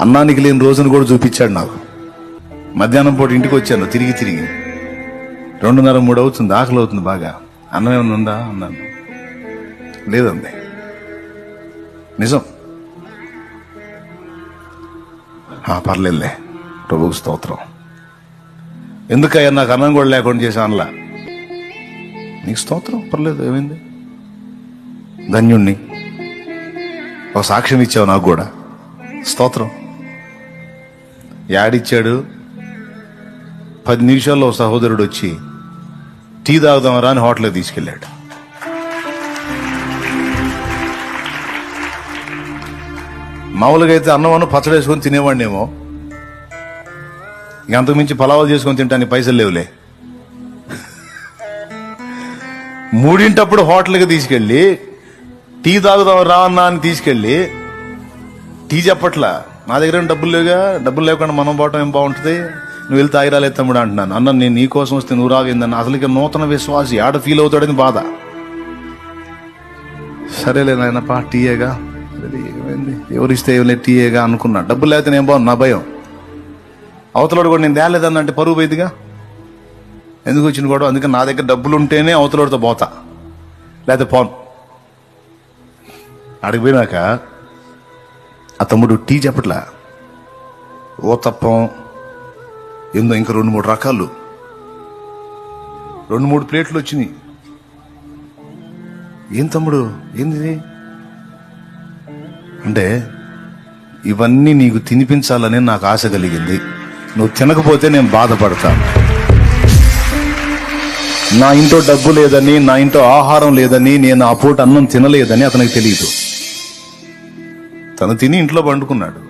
అన్నానికి లేని రోజును కూడా చూపించాడు నాకు. మధ్యాహ్నం పూట ఇంటికి వచ్చాను తిరిగి తిరిగి. రెండున్నర మూడు అవుతుంది ఆకలి అవుతుంది బాగా. అన్నం ఏమైనా ఉందా? అన్నాను. లేదండి. నిజం. పర్లేదులే. ప్రభుకు స్తోత్రం. ఎందుకయ్యా నాకు అన్నం కూడా లేకుండా చేశానులా నీకు స్తోత్రం? పర్లేదు ఏమైంది? ధన్యుణ్ణి. ఒక సాక్ష్యం ఇచ్చావు నాకు కూడా. స్తోత్రం. యాడిచ్చాడు? పది నిమిషాల్లో సహోదరుడు వచ్చి టీ తాగుదామరా అని హోటల్కి తీసుకెళ్ళాడు. మామూలుగా అయితే అన్నం అన్నం పచ్చడి వేసుకొని తినేవాడినేమో. ఇంక అంతకు మించి పలావాలు చేసుకొని తింటానికి పైసలు లేవులే. మూడింటప్పుడు హోటల్కి తీసుకెళ్ళి టీ తాగుదాం రా అన్నా అని తీసుకెళ్ళి టీ చెప్పట్లా. నా దగ్గర డబ్బులు లేవుగా? డబ్బులు లేకుండా మనం పోవటం ఏం బాగుంటుంది? నువ్వు వెళ్తే తాగిరాలే తమ్ముడు అంటున్నాను. అన్న నేను నీ కోసం వస్తే నువ్వు రాగిందన్న అసలుకి నూతన విశ్వాసి ఆడ ఫీల్ అవుతాడని బాధ. సరేలే నాయన పా టీయేగా. సరే, ఏమైంది? ఎవరిస్తే ఏం లేదు టీయేగా అనుకున్నా. డబ్బులు లేకపోతే నేను బాగుంది నా భయం. అవతలోడు కూడా నేను తేలేదన్నంటే పరువు పోయిందిగా ఎందుకు వచ్చిన కూడా అందుకే నా దగ్గర డబ్బులు ఉంటేనే అవతలోడితో పోతా. లేకపోతే పోను. అడిగిపోయినాక ఆ తమ్ముడు టీ చెప్పట్లా? ఓ తప్పం. ఏందో ఇంకా రెండు మూడు రకాలు. రెండు మూడు ప్లేట్లు వచ్చినాయి. ఏం తమ్ముడు? ఏంది అంటే ఇవన్నీ నీకు తినిపించాలని నాకు ఆశ కలిగింది. నువ్వు తినకపోతే నేను బాధపడతాను నా ఇంట్లో డబ్బు లేదని నా ఇంట్లో ఆహారం లేదని నేను ఆ పూట అన్నం తినలేదని అతనికి తెలియదు. తను తిని ఇంట్లో పండుకున్నాడు.